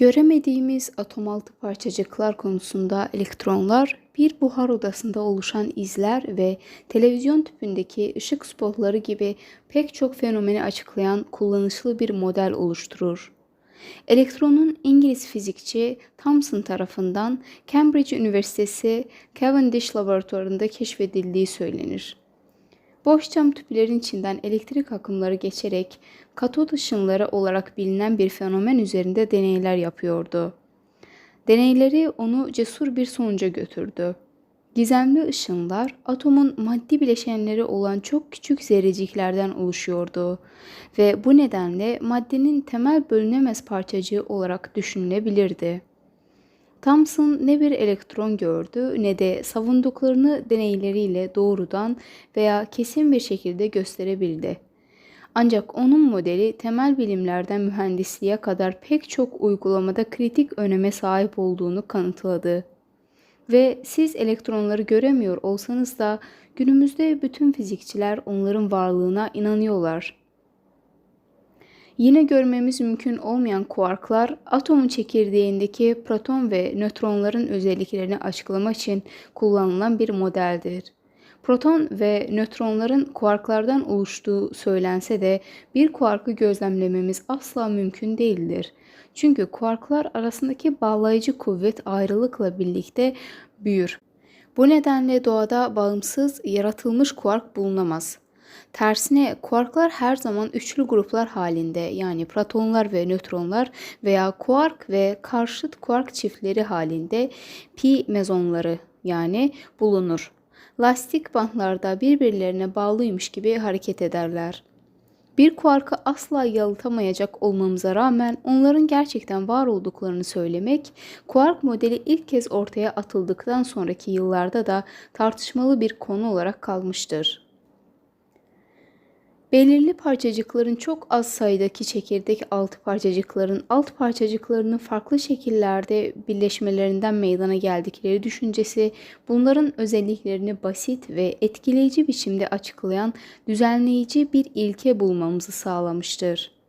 Göremediğimiz atom altı parçacıklar konusunda elektronlar bir buhar odasında oluşan izler ve televizyon tüpündeki ışık spotları gibi pek çok fenomeni açıklayan kullanışlı bir model oluşturur. Elektronun İngiliz fizikçi Thomson tarafından Cambridge Üniversitesi Cavendish laboratuvarında keşfedildiği söylenir. Boş cam tüplerin içinden elektrik akımları geçerek katot ışınları olarak bilinen bir fenomen üzerinde deneyler yapıyordu. Deneyleri onu cesur bir sonuca götürdü. Gizemli ışınlar atomun maddi bileşenleri olan çok küçük zerreciklerden oluşuyordu ve bu nedenle maddenin temel bölünemez parçacığı olarak düşünülebilirdi. Thomson ne bir elektron gördü ne de savunduklarını deneyleriyle doğrudan veya kesin bir şekilde gösterebildi. Ancak onun modeli temel bilimlerden mühendisliğe kadar pek çok uygulamada kritik öneme sahip olduğunu kanıtladı. Ve siz elektronları göremiyor olsanız da günümüzde bütün fizikçiler onların varlığına inanıyorlar. Yine görmemiz mümkün olmayan kuarklar atomun çekirdeğindeki proton ve nötronların özelliklerini açıklamak için kullanılan bir modeldir. Proton ve nötronların kuarklardan oluştuğu söylense de bir kuarkı gözlemlememiz asla mümkün değildir. Çünkü kuarklar arasındaki bağlayıcı kuvvet ayrılıkla birlikte büyür. Bu nedenle doğada bağımsız yaratılmış kuark bulunamaz. Tersine kuarklar her zaman üçlü gruplar halinde yani protonlar ve nötronlar veya kuark ve karşıt kuark çiftleri halinde pi mezonları yani bulunur. Lastik bantlarda birbirlerine bağlıymış gibi hareket ederler. Bir kuarkı asla yalıtamayacak olmamıza rağmen onların gerçekten var olduklarını söylemek, kuark modeli ilk kez ortaya atıldıktan sonraki yıllarda da tartışmalı bir konu olarak kalmıştır. Belirli parçacıkların çok az sayıdaki çekirdek altı parçacıkların alt parçacıklarının farklı şekillerde birleşmelerinden meydana geldikleri düşüncesi bunların özelliklerini basit ve etkileyici biçimde açıklayan düzenleyici bir ilke bulmamızı sağlamıştır.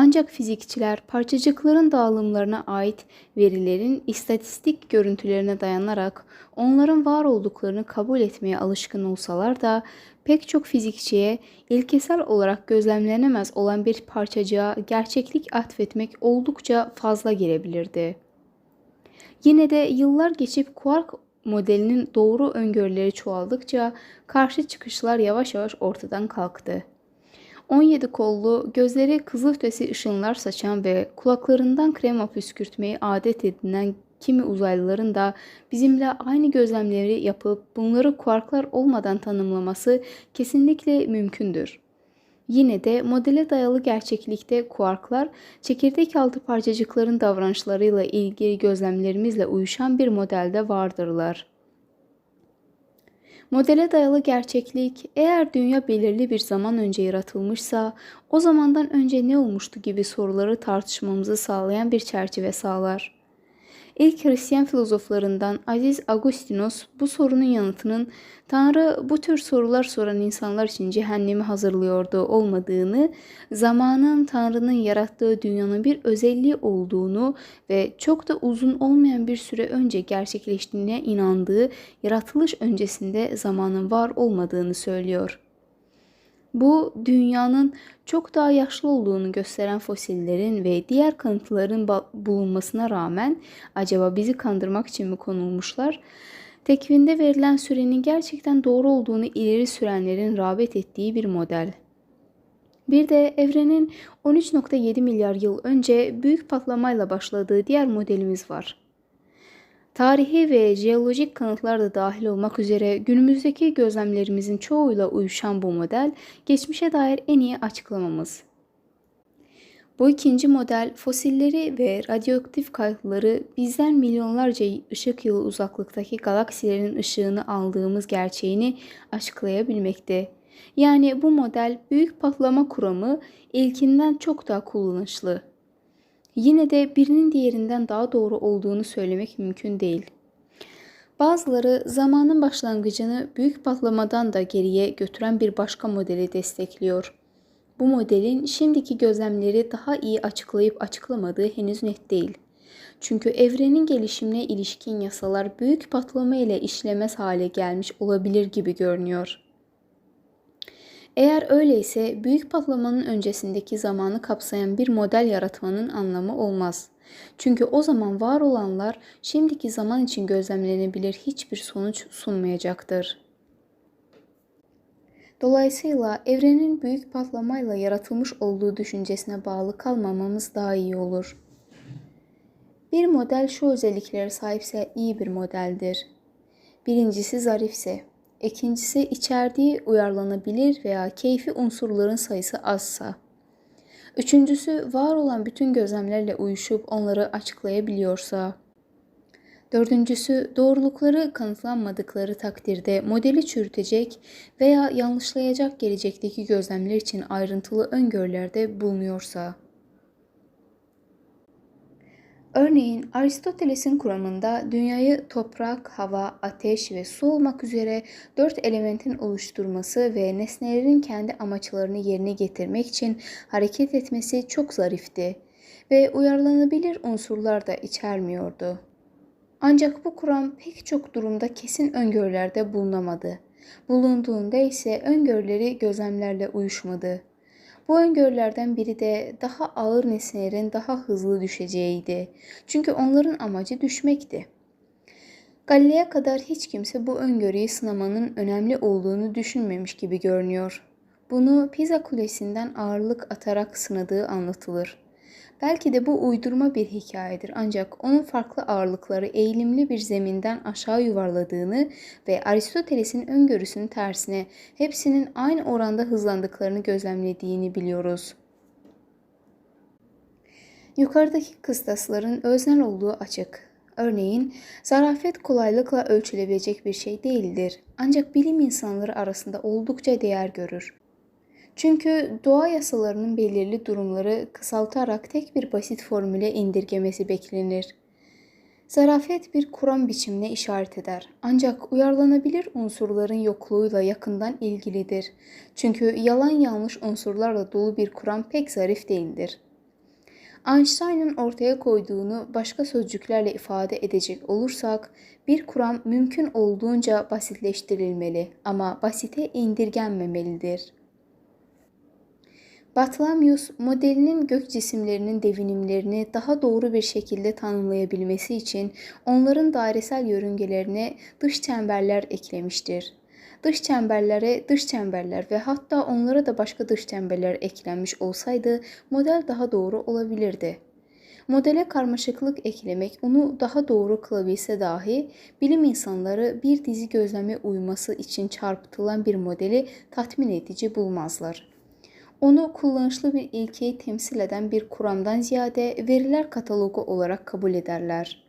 Ancak fizikçiler parçacıkların dağılımlarına ait verilerin istatistik görüntülerine dayanarak onların var olduklarını kabul etmeye alışkın olsalar da pek çok fizikçiye ilkesel olarak gözlemlenemez olan bir parçacığa gerçeklik atfetmek oldukça fazla gelebilirdi. Yine de yıllar geçip kuark modelinin doğru öngörüleri çoğaldıkça karşı çıkışlar yavaş yavaş ortadan kalktı. 17 kollu, gözleri kızılötesi ışınlar saçan ve kulaklarından krema püskürtmeyi adet edinen kimi uzaylıların da bizimle aynı gözlemleri yapıp bunları kuarklar olmadan tanımlaması kesinlikle mümkündür. Yine de modele dayalı gerçeklikte kuarklar çekirdek altı parçacıkların davranışlarıyla ilgili gözlemlerimizle uyuşan bir modelde vardırlar. Modele dayalı gerçeklik, eğer dünya belirli bir zaman önce yaratılmışsa, o zamandan önce ne olmuştu gibi soruları tartışmamızı sağlayan bir çerçeve sağlar. İlk Hristiyan filozoflarından Aziz Agustinos bu sorunun yanıtının Tanrı bu tür sorular soran insanlar için cehennemi hazırlıyordu olmadığını, zamanın Tanrı'nın yarattığı dünyanın bir özelliği olduğunu ve çok da uzun olmayan bir süre önce gerçekleştiğine inandığı yaratılış öncesinde zamanın var olmadığını söylüyor. Bu dünyanın çok daha yaşlı olduğunu gösteren fosillerin ve diğer kanıtların bulunmasına rağmen acaba bizi kandırmak için mi konulmuşlar? Tekvinde verilen sürenin gerçekten doğru olduğunu ileri sürenlerin rağbet ettiği bir model. Bir de evrenin 13.7 milyar yıl önce büyük patlamayla başladığı diğer modelimiz var. Tarihi ve jeolojik kanıtlar da dahil olmak üzere günümüzdeki gözlemlerimizin çoğuyla uyuşan bu model geçmişe dair en iyi açıklamamız. Bu ikinci model fosilleri ve radyoaktif kayıtları bizden milyonlarca ışık yılı uzaklıktaki galaksilerin ışığını aldığımız gerçeğini açıklayabilmekte. Yani bu model büyük patlama kuramı ilkinden çok daha kullanışlı. Yine de birinin diğerinden daha doğru olduğunu söylemek mümkün değil. Bazıları zamanın başlangıcını büyük patlamadan da geriye götüren bir başka modeli destekliyor. bu modelin şimdiki gözlemleri daha iyi açıklayıp açıklamadığı henüz net değil. Çünkü evrenin gelişimine ilişkin yasalar büyük patlama ile işlemez hale gelmiş olabilir gibi görünüyor. Eğer öyleyse büyük patlamanın öncesindeki zamanı kapsayan bir model yaratmanın anlamı olmaz. Çünkü o zaman var olanlar şimdiki zaman için gözlemlenebilir hiçbir sonuç sunmayacaktır. Dolayısıyla evrenin büyük patlamayla yaratılmış olduğu düşüncesine bağlı kalmamamız daha iyi olur. Bir model şu özelliklere sahipse iyi bir modeldir. Birincisi zarifse, ikincisi içerdiği uyarlanabilir veya keyfi unsurların sayısı azsa. Üçüncüsü var olan bütün gözlemlerle uyuşup onları açıklayabiliyorsa. Dördüncüsü doğrulukları kanıtlanmadıkları takdirde modeli çürütecek veya yanlışlayacak gelecekteki gözlemler için ayrıntılı öngörülerde bulunuyorsa. Örneğin Aristoteles'in kuramında dünyayı toprak, hava, ateş ve su olmak üzere dört elementin oluşturması ve nesnelerin kendi amaçlarını yerine getirmek için hareket etmesi çok zarifti ve uyarlanabilir unsurlar da içermiyordu. Ancak bu kuram pek çok durumda kesin öngörülerde bulunamadı. Bulunduğunda ise öngörüleri gözlemlerle uyuşmadı. Bu öngörülerden biri de daha ağır nesnelerin daha hızlı düşeceğiydi. Çünkü onların amacı düşmekti. Galile'ye kadar hiç kimse bu öngörüyü sınamanın önemli olduğunu düşünmemiş gibi görünüyor. Bunu Pisa Kulesi'nden ağırlık atarak sınadığı anlatılır. Belki de bu uydurma bir hikayedir ancak onun farklı ağırlıkları eğilimli bir zeminden aşağı yuvarladığını ve Aristoteles'in öngörüsünün tersine hepsinin aynı oranda hızlandıklarını gözlemlediğini biliyoruz. Yukarıdaki kıstasların öznel olduğu açık. Örneğin, zarafet kolaylıkla ölçülebilecek bir şey değildir. Ancak bilim insanları arasında oldukça değer görür. Çünkü doğa yasalarının belirli durumları kısaltarak tek bir basit formüle indirgemesi beklenir. Zarafet bir kuram biçimine işaret eder. Ancak uyarlanabilir unsurların yokluğuyla yakından ilgilidir. Çünkü yalan yanlış unsurlarla dolu bir kuram pek zarif değildir. Einstein'ın ortaya koyduğunu başka sözcüklerle ifade edecek olursak, bir kuram mümkün olduğunca basitleştirilmeli ama basite indirgenmemelidir. Bartholomeus modelinin gök cisimlerinin devinimlerini daha doğru bir şekilde tanımlayabilmesi için onların dairesel yörüngelerine dış çemberler eklemiştir. Dış çemberlere dış çemberler ve hatta onlara da başka dış çemberler eklenmiş olsaydı model daha doğru olabilirdi. Modele karmaşıklık eklemek onu daha doğru kılabilse dahi bilim insanları bir dizi gözleme uyması için çarpıtılan bir modeli tatmin edici bulmazlar. Onu kullanışlı bir ilkeyi temsil eden bir kuramdan ziyade veriler katalogu olarak kabul ederler.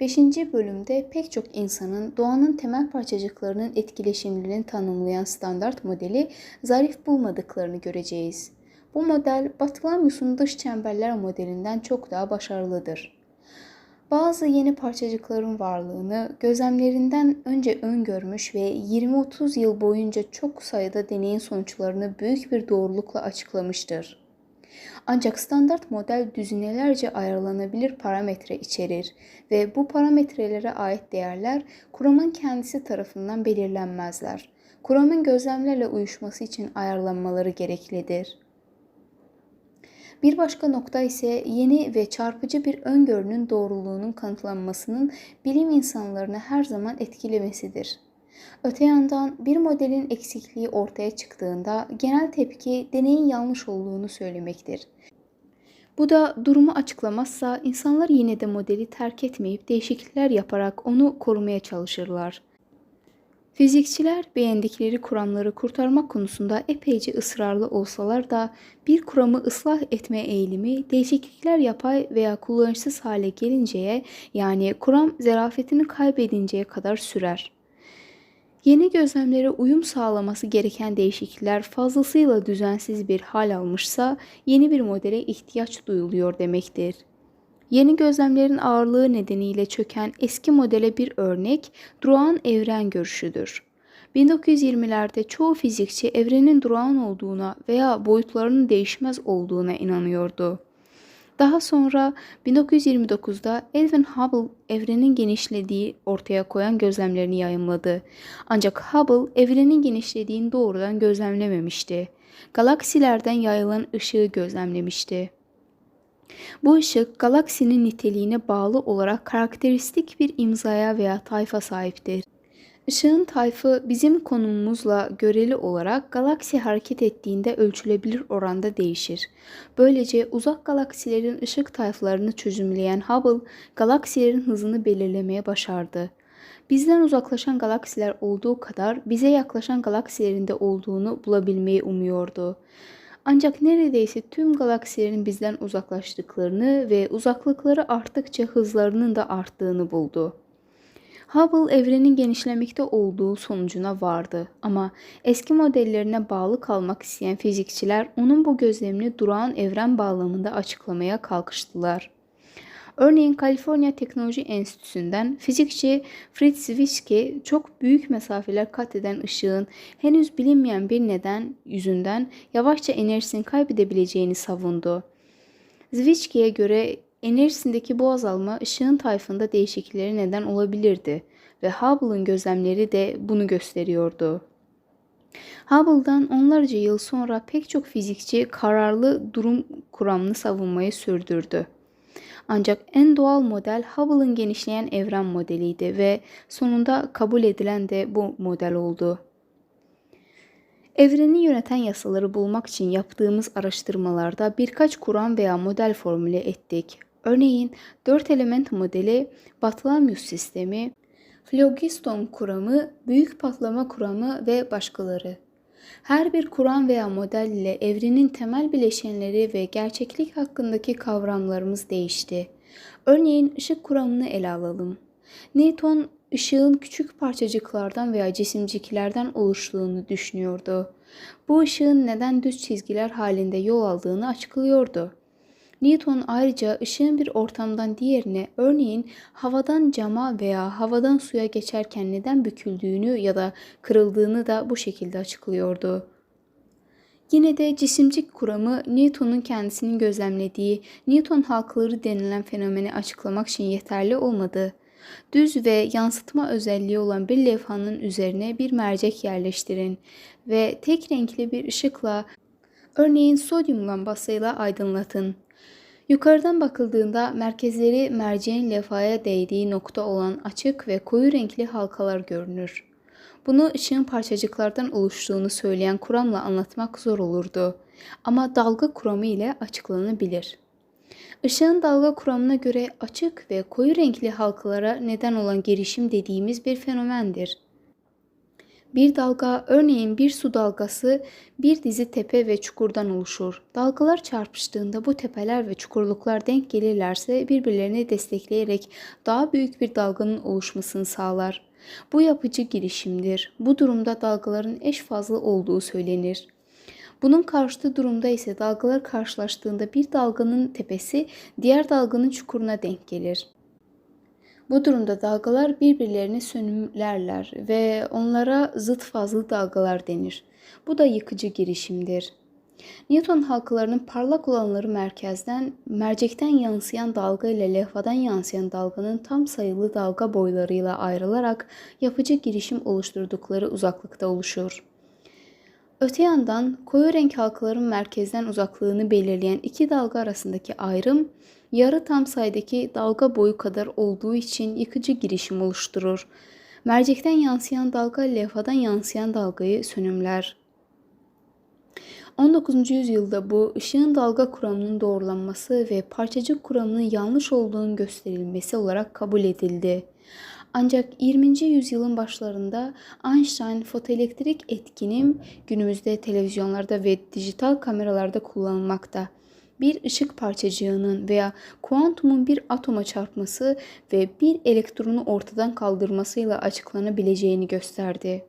5. bölümde pek çok insanın doğanın temel parçacıklarının etkileşimlerini tanımlayan standart modeli zarif bulmadıklarını göreceğiz. Bu model Bartholomew'un dış çemberler modelinden çok daha başarılıdır. Bazı yeni parçacıkların varlığını gözlemlerinden önce öngörmüş ve 20-30 yıl boyunca çok sayıda deneyin sonuçlarını büyük bir doğrulukla açıklamıştır. Ancak standart model düzinelerce ayarlanabilir parametre içerir ve bu parametrelere ait değerler kuramın kendisi tarafından belirlenmezler. Kuramın gözlemlerle uyuşması için ayarlanmaları gereklidir. Bir başka nokta ise yeni ve çarpıcı bir öngörünün doğruluğunun kanıtlanmasının bilim insanlarını her zaman etkilemesidir. Öte yandan bir modelin eksikliği ortaya çıktığında genel tepki deneyin yanlış olduğunu söylemektir. Bu da durumu açıklamazsa insanlar yine de modeli terk etmeyip değişiklikler yaparak onu korumaya çalışırlar. Fizikçiler beğendikleri kuramları kurtarmak konusunda epeyce ısrarlı olsalar da bir kuramı ıslah etme eğilimi değişiklikler yapay veya kullanışsız hale gelinceye yani kuram zerafetini kaybedinceye kadar sürer. Yeni gözlemlere uyum sağlaması gereken değişiklikler fazlasıyla düzensiz bir hal almışsa yeni bir modele ihtiyaç duyuluyor demektir. Yeni gözlemlerin ağırlığı nedeniyle çöken eski modele bir örnek Drouin evren görüşüdür. 1920'lerde çoğu fizikçi evrenin durağan olduğuna veya boyutlarının değişmez olduğuna inanıyordu. Daha sonra 1929'da Edwin Hubble evrenin genişlediği ortaya koyan gözlemlerini yayımladı. Ancak Hubble evrenin genişlediğini doğrudan gözlemlememişti. Galaksilerden yayılan ışığı gözlemlemişti. Bu ışık galaksinin niteliğine bağlı olarak karakteristik bir imzaya veya tayfa sahiptir. Işığın tayfı bizim konumumuzla göreli olarak galaksi hareket ettiğinde ölçülebilir oranda değişir. Böylece uzak galaksilerin ışık tayflarını çözümleyen Hubble, galaksilerin hızını belirlemeye başardı. Bizden uzaklaşan galaksiler olduğu kadar bize yaklaşan galaksilerin de olduğunu bulabilmeyi umuyordu. Ancak neredeyse tüm galaksilerin bizden uzaklaştıklarını ve uzaklıkları arttıkça hızlarının da arttığını buldu. Hubble evrenin genişlemekte olduğu sonucuna vardı ama eski modellerine bağlı kalmak isteyen fizikçiler onun bu gözlemini durağan evren bağlamında açıklamaya kalkıştılar. Örneğin Kaliforniya Teknoloji Enstitüsü'nden fizikçi Fritz Zwicky çok büyük mesafeler kat eden ışığın henüz bilinmeyen bir neden yüzünden yavaşça enerjisini kaybedebileceğini savundu. Zwicky'ye göre enerjisindeki bu azalma ışığın tayfında değişikliklere neden olabilirdi ve Hubble'ın gözlemleri de bunu gösteriyordu. Hubble'dan onlarca yıl sonra pek çok fizikçi kararlı durum kuramını savunmayı sürdürdü. Ancak en doğal model Hubble'ın genişleyen evren modeliydi ve sonunda kabul edilen de bu model oldu. Evreni yöneten yasaları bulmak için yaptığımız araştırmalarda birkaç kuram veya model formüle ettik. Örneğin 4 element modeli, Batlamyus sistemi, Phlogiston kuramı, büyük patlama kuramı ve başkaları. Her bir kuram veya model ile evrenin temel bileşenleri ve gerçeklik hakkındaki kavramlarımız değişti. Örneğin ışık kuramını ele alalım. Newton ışığın küçük parçacıklardan veya cisimciklerden oluştuğunu düşünüyordu. Bu ışığın neden düz çizgiler halinde yol aldığını açıklıyordu. Newton ayrıca ışığın bir ortamdan diğerine örneğin havadan cama veya havadan suya geçerken neden büküldüğünü ya da kırıldığını da bu şekilde açıklıyordu. Yine de cisimcik kuramı Newton'un kendisinin gözlemlediği Newton halkaları denilen fenomeni açıklamak için yeterli olmadı. Düz ve yansıtma özelliği olan bir levhanın üzerine bir mercek yerleştirin ve tek renkli bir ışıkla örneğin sodyum lambasıyla aydınlatın. Yukarıdan bakıldığında merkezleri merceğin levhaya değdiği nokta olan açık ve koyu renkli halkalar görünür. Bunu ışığın parçacıklardan oluştuğunu söyleyen kuramla anlatmak zor olurdu. Ama dalga kuramı ile açıklanabilir. Işığın dalga kuramına göre açık ve koyu renkli halkalara neden olan gelişim dediğimiz bir fenomendir. Bir dalga örneğin bir su dalgası bir dizi tepe ve çukurdan oluşur. Dalgalar çarpıştığında bu tepeler ve çukurluklar denk gelirlerse birbirlerini destekleyerek daha büyük bir dalganın oluşmasını sağlar. Bu yapıcı girişimdir. Bu durumda dalgaların eş fazla olduğu söylenir. Bunun karşıtı durumda ise dalgalar karşılaştığında bir dalganın tepesi diğer dalganın çukuruna denk gelir. Bu durumda dalgalar birbirlerini sönümlerler ve onlara zıt fazlı dalgalar denir. Bu da yıkıcı girişimdir. Newton halkalarının parlak olanları merkezden, mercekten yansıyan dalga ile levhadan yansıyan dalganın tam sayılı dalga boylarıyla ayrılarak yapıcı girişim oluşturdukları uzaklıkta oluşur. Öte yandan koyu renk halkaların merkezden uzaklığını belirleyen iki dalga arasındaki ayrım yarı tam sayıdaki dalga boyu kadar olduğu için yıkıcı girişim oluşturur. Mercekten yansıyan dalga levhadan yansıyan dalgayı sönümler. 19. yüzyılda bu ışığın dalga kuramının doğrulanması ve parçacık kuramının yanlış olduğunun gösterilmesi olarak kabul edildi. Ancak 20. yüzyılın başlarında Einstein fotoelektrik etkinim günümüzde televizyonlarda ve dijital kameralarda kullanılmakta bir ışık parçacığının veya kuantumun bir atoma çarpması ve bir elektronu ortadan kaldırmasıyla açıklanabileceğini gösterdi.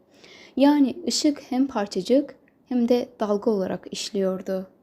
Yani ışık hem parçacık hem de dalga olarak işliyordu.